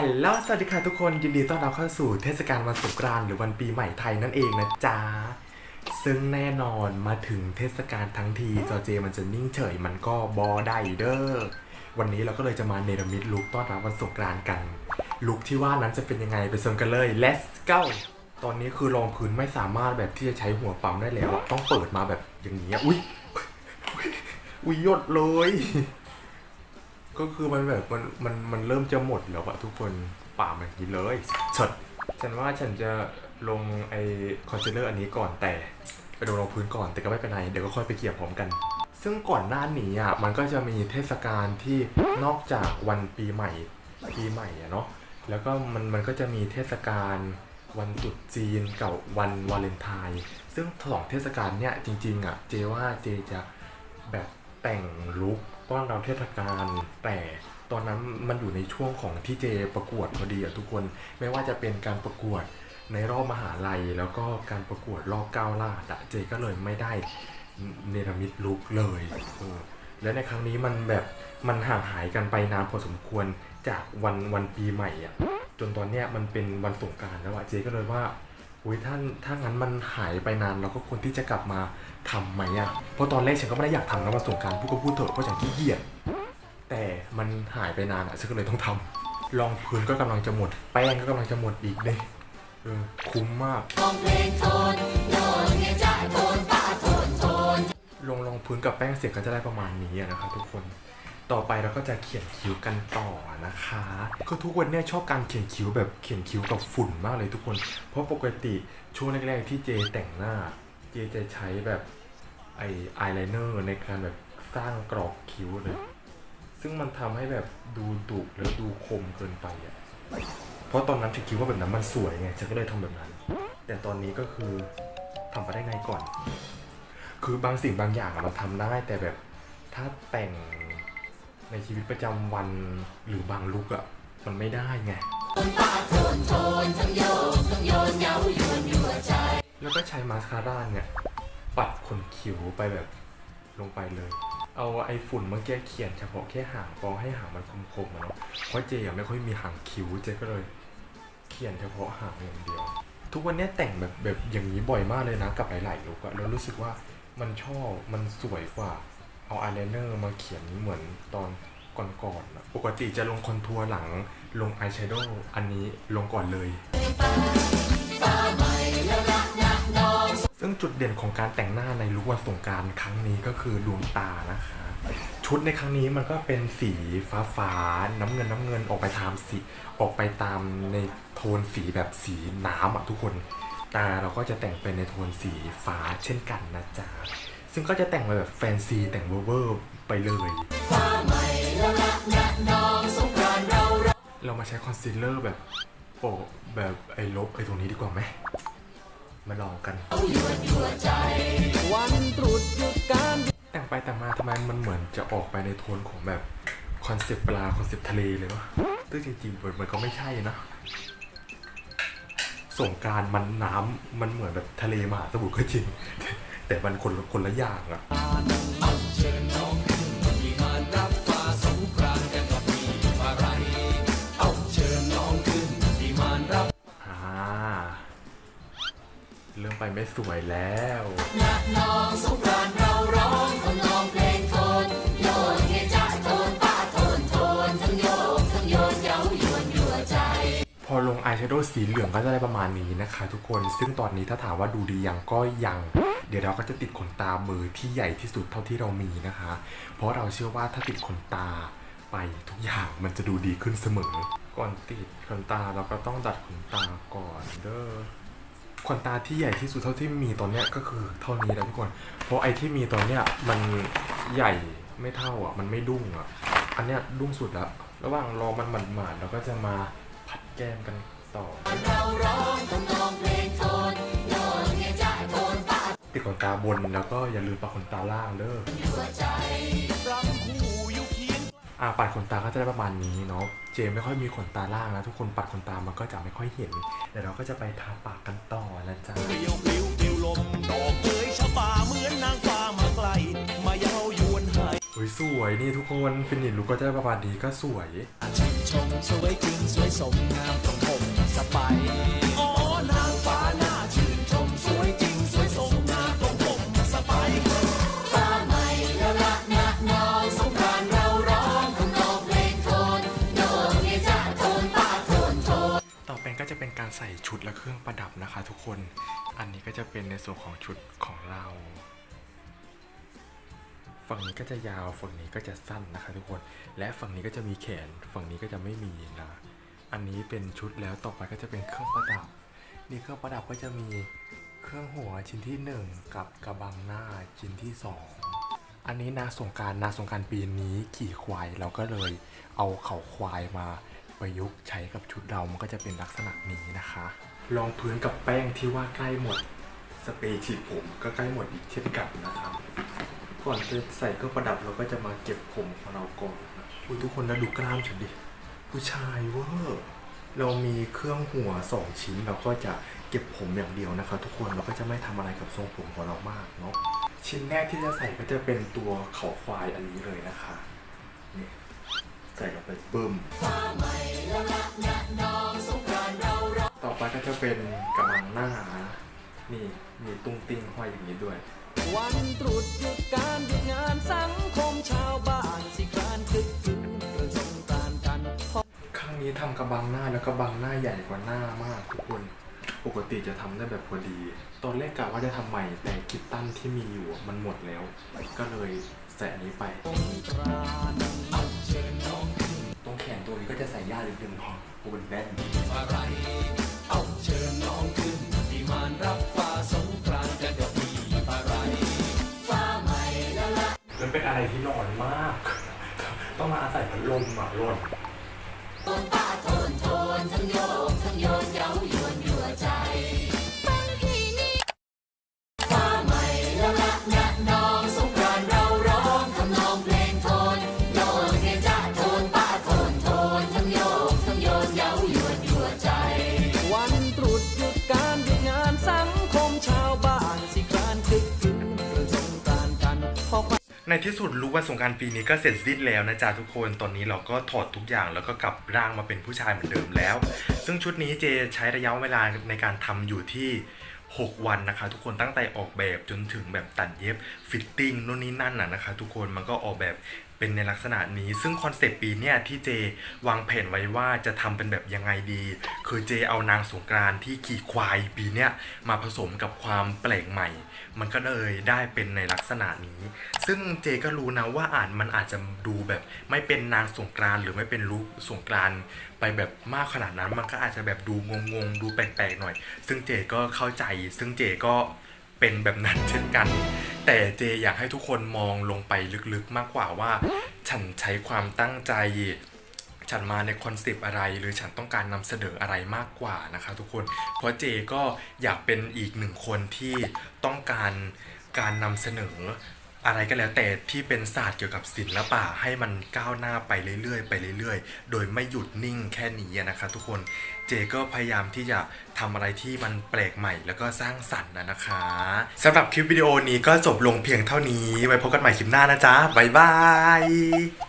ฮัลโหล สวัสดีค่ะทุกคน ยินดีต้อนรับเข้าสู่เทศกาลวันสงกรานต์หรือวันปีใหม่ไทยนั่นเองนะจ๊ะ ซึ่งแน่นอนมาถึงเทศกาลทั้งทีจอเจมันจะนิ่งเฉยมันก็บอได้เด้อ วันนี้เราก็เลยจะมาเนรมิตลุคต้อนรับวันสงกรานต์กัน ลุคที่ว่านั้นจะเป็นยังไงไปชมกันเลย let's go ตอนนี้คือรองพื้นไม่สามารถแบบที่จะใช้หัวปั๊มได้แล้ว ต้องเปิดมาแบบอย่างนี้ อุ้ยอุ๊ยอุ้ยยดเลย ก็คือมันแบบมันมันมันเริ่มจะหมดแล้วอะทุกคนป่ามันกินเลยสดฉันว่าฉันจะลงไอคอนซีลเลอร์อันนี้ก่อนแต่ไปลงรองพื้นก่อนแต่ก็ไม่เป็นไรเดี๋ยวก็ค่อยไปเกี่ยวพร้อมกัน ซึ่งก่อนหน้านี้อะมันก็จะมีเทศกาลที่นอกจากวันปีใหม่ปีใหม่อะเนาะแล้วก็มันมันก็จะมีเทศกาลวันตรุษจีนกับวันวาเลนไทน์ซึ่งสองเทศกาลเนี่ยจริงๆอะเจว่าเจจะแบบแต่งลุค ต้อนรับเทศกาลแต่ตอนนั้นมันอยู่ในช่วงของที่เจประกวดพอดีอะทุกคนไม่ว่าจะเป็นการประกวดในรอบมหาลัย แล้วก็การประกวดรอบก้าวล่าดะเจก็เลยไม่ได้เนรมิตลุกเลยเออและในครั้งนี้มันแบบมันห่างหายกันไปนานพอสมควรจากวันวันปีใหม่อะจนตอนเนี้ยมันเป็นวันสงกรารแล้วอะเจก็เลยว่า อุ้ยท่าถ้างั้นมันหายไปนานเราก็ควรที่จะกลับมาทำไหมอะเพราะตอนแรกฉันก็ไม่ได้อยากทำนะวันสงกรารพูดก็พูดเถอะเพราะฉันขี้เกียจแต่มันหายไปนานอะฉันก็เลยต้องทำรองพื้นก็กำลังจะหมด แป้งก็กำลังจะหมดอีกเลยเออคุ้มมากลงรองพื้นกับแป้งเสร็จก็จะได้ประมาณนี้อะนะครับทุกคน ต่อไปเราก็จะเขียนคิ้วกันต่อนะคะคือทุกวันเนี่ยชอบการเขียนคิ้วแบบเขียนคิ้วกับฝุ่นมากเลยทุกคน เพราะปกติช่วงแรกๆที่เจแต่งหน้า เจจะใช้แบบไออายไลเนอร์ในการแบบสร้างกรอบคิ้วเลย ซึ่งมันทำให้แบบดูดุแล้วดูคมเกินไปอะ เพราะตอนนั้นฉันคิดว่าแบบนั้นมันสวยไงฉันก็เลยทำแบบนั้น แต่ตอนนี้ก็คือทำไปได้ไงก่อน คือบางสิ่งบางอย่างอะมันทำได้แต่แบบถ้าแต่ง ในชีวิตประจำวันหรือบางลุกอะมันไม่ได้ไง แล้วก็ใช้มาสคาร่าเนี่ย ปัดขนคิ้วไปแบบลงไปเลย เอาไอ้ฝุ่นเมื่อกี้เขียนเฉพาะแค่หางพอให้หางมันคมๆอะเนาะเพราะเจยังไม่ค่อยมีหางคิ้วเจก็เลย เขียนเฉพาะหางอย่างเดียว ทุกวันเนี้ยแต่งแบบแบบอย่างนี้บ่อยมากเลยนะกับหลายๆลุกอะแล้วรู้สึกว่ามันชอบมันสวยกว่า เอาอายไลเนอร์มาเขียนเหมือนตอนก่อนๆอะปกติจะลงคอนทัวร์หลังลงอายแชโดว์อันนี้ลงก่อนเลย ซึ่งจุดเด่นของการแต่งหน้าในลุควันสงกรารครั้งนี้ก็คือดวงตานะคะ ชุดในครั้งนี้มันก็เป็นสีฟ้าฟ้าๆน้ำเงินน้ำเงินออกไปตามสีออกไปตามในโทนสีแบบสีน้ำอะทุกคน ตาเราก็จะแต่งเป็นในโทนสีฟ้าเช่นกันนะจ๊ะ ซึ่งก็จะแต่งมาแบบแฟนซีแต่งเวอร์ไปเลยเรามาใช้คอนซีลเลอร์แบบโปะแบบไอ้ลบไอ้ตรงนี้ดีกว่าไหมมาลองกัน วันตรุษหยุดการแต่งไปแต่งมาทำไมมันเหมือนจะออกไปในโทนของแบบคอนเซปต์ปลาคอนเซปต์ทะเลเลยวะซึ่งจริงๆมันมันก็ไม่ใช่นะสงการมันน้ำมันเหมือนแบบทะเลมหาสมุทรก็จริง แต่มันคนคนละอย่างอะเชิญน้องขึ้นมีงานรับฟ้าสงกรานต์กันกับมีอะไรเอาเชิญน้องขึ้นมีมานรับอ่าเริ่มไปไม่สวยแล้วน้องสงกรานเราร้อง อายแชโดว์สีเหลืองก็จะได้ประมาณนี้นะคะ ทุกคนซึ่งตอนนี้ถ้าถามว่าดูดียังก็ยัง เดี๋ยวเราก็จะติดขนตามือที่ใหญ่ที่สุดเท่าที่เรามีนะคะ เพราะเราเชื่อว่าถ้าติดขนตาไปทุกอย่างมันจะดูดีขึ้นเสมอ ก่อนติดขนตาเราก็ต้องดัดขนตาก่อนเด้อขนตาที่ใหญ่ที่สุดเท่าที่มีตอนเนี้ยก็คือเท่านี้นะทุกคน เพราะไอ้ที่มีตอนเนี้ยมันใหญ่ไม่เท่าอะ มันไม่ดุ้งอะ อันเนี้ยดุ้งสุดแล้ว ระหว่างรอมันหมาดๆเราก็จะมาผัดแก้มกัน ต่อเราร้องทำนองเพลงโทนโยนเฮจ้าโทนป้าติดขนตาบนแล้วก็อย่าลืมปัดขนตาล่างเด้อยั่วใจรักคู่อยู่เคียงอ่าปัดขนตาก็จะได้ประมาณนี้เนาะ เจมไม่ค่อยมีขนตาล่างนะทุกคนปัดขนตามันก็จะไม่ค่อยเห็นเดี๋ยวเราก็จะไปทาปากกันต่อนะจ๊ะเปลี่ยวปลิวปลิวลมดอกเอ๋ยชะบาเหมือนนางฟ้ามาไกลมาเย้ายวนให้อุ้ยสวยนี่ทุกคนฟินิชลุกก็จะได้ประมาณนี้ก็สวยชิมชมสวยจริงสวยสมงามตรงผม สบายอ๋อนางฟ้าหน้าชื่นชมสวยจริงสวยสมงามตรงผมสบายฟ้าใหม่ละละนะน้องสงกรานต์เราร้องทำนองเพลงโทนโยนเยจะโทนป้าโทนโทน ต่อไปก็จะเป็นการใส่ชุดและเครื่องประดับนะคะทุกคน อันนี้ก็จะเป็นในส่วนของชุดของเรา ฝั่งนี้ก็จะยาว ฝั่งนี้ก็จะสั้นนะคะทุกคน และฝั่งนี้ก็จะมีแขน ฝั่งนี้ก็จะไม่มีนะ อันนี้เป็นชุดแล้วต่อไปก็จะเป็นเครื่องประดับ นี่เครื่องประดับก็จะมีเครื่องหัวชิ้นที่หนึ่งกับกระบังหน้าชิ้นที่สองอันนี้นาสงการนาสงการปีนี้ขี่ควายเราก็เลยเอาเขาควายมาประยุกต์ใช้กับชุดเรามันก็จะเป็นลักษณะนี้นะคะรองพื้นกับแป้งที่ว่าใกล้หมดสเปรย์ฉีดผมก็ใกล้หมดอีกเช่นกันนะครับก่อนจะใส่เครื่องประดับเราก็จะมาเก็บผมของเราก่อนนะอุ้ยทุกคนนะดูกล้ามฉันดิ ผู้ชายเวอร์เรามีเครื่องหัวสองชิ้นเราก็จะเก็บผมอย่างเดียวนะคะ ทุกคนเราก็จะไม่ทำอะไรกับทรงผมของเรามากเนาะชิ้นแรกที่จะใส่ก็จะเป็นตัวเขาควายอันนี้เลยนะคะนี่ใส่ลงไปบึ้มต่อไปก็จะเป็นกำลังหน้านี่มีตุ้งติ้งห้อยอย่างนี้ด้วย วันตรุษหยุดการหยุดงานสังคมชาวบ้านสิกานต์คึกคืนเรื่องกรานต์กัน ครั้งนี้ทำกระบังหน้าแล้วกระบังหน้าใหญ่กว่าหน้ามากทุกคน ปกติจะทำได้แบบพอดี ตอนแรกกะว่าจะทำใหม่แต่คิดตั้นที่มีอยู่อะมันหมดแล้ว ก็เลยใส่อันนี้ไป ตรงแขนตัวนี้ก็จะใส่ย่านิดนึงพอกูเป็นแน่นอะไร เอาเชิญน้องขึ้นที่มานรับฟ้าสงกรานต์กันเดี๋ยวมีอะไร ฟ้าใหม่ละละมันเป็นอะไรที่ร้อนมาก ต้องมาอาศัยพัดลมอะร้อน ทั้งโยกทั้งโยนยาว ในที่สุดรู้ว่าสงการปีนี้ก็เสร็จสิ้นแล้วนะจ๊ะทุกคนตอนนี้เราก็ถอดทุกอย่างแล้วก็กลับร่างมาเป็นผู้ชายเหมือนเดิมแล้ว ซึ่งชุดนี้เจใช้ระยะเวลาในการทำอยู่ที่ 6 วันนะคะ ทุกคนตั้งแต่ออกแบบจนถึงแบบตัดเย็บฟิตติ้งนู่นนี่นั่นน่ะนะคะ ทุกคนมันก็ออกแบบ เป็นในลักษณะนี้ ซึ่งคอนเซปต์ปีเนี้ยที่เจวางแผนไว้ว่าจะทำเป็นแบบยังไงดี คือเจเอานางสงกรานที่ขี่ควายปีเนี้ยมาผสมกับความแปลกใหม่ มันก็เลยได้เป็นในลักษณะนี้ ซึ่งเจก็รู้นะว่าอ่าจมันอาจจะดูแบบไม่เป็นนางสงกรานหรือไม่เป็นลุคสงกรานไปแบบมากขนาดนั้น มันก็อาจจะแบบดูงงๆดูแปลกๆหน่อย ซึ่งเจก็เข้าใจ ซึ่งเจก็เป็นแบบนั้นเช่นกัน แต่เจอยากให้ทุกคนมองลงไปลึกๆมากกว่าว่า ฉันใช้ความตั้งใจ ฉันมาในคอนเซปต์อะไร หรือฉันต้องการนำเสนออะไรมากกว่านะคะทุกคน เพราะเจก็อยากเป็นอีกหนึ่งคนที่ต้องการการนำเสนอ อะไรก็แล้วแต่ที่เป็นศาสตร์เกี่ยวกับศิลปะให้มันก้าวหน้าไปเรื่อยๆไปเรื่อยๆ โดยไม่หยุดนิ่งแค่นี้นะครับทุกคนเจก็พยายามที่จะทำอะไรที่มันแปลกใหม่แล้วก็สร้างสรรค์นะนะคะสำหรับคลิปวิดีโอนี้ก็จบลงเพียงเท่านี้ ไว้พบกันใหม่คลิปหน้านะจ๊ะบ๊ายบาย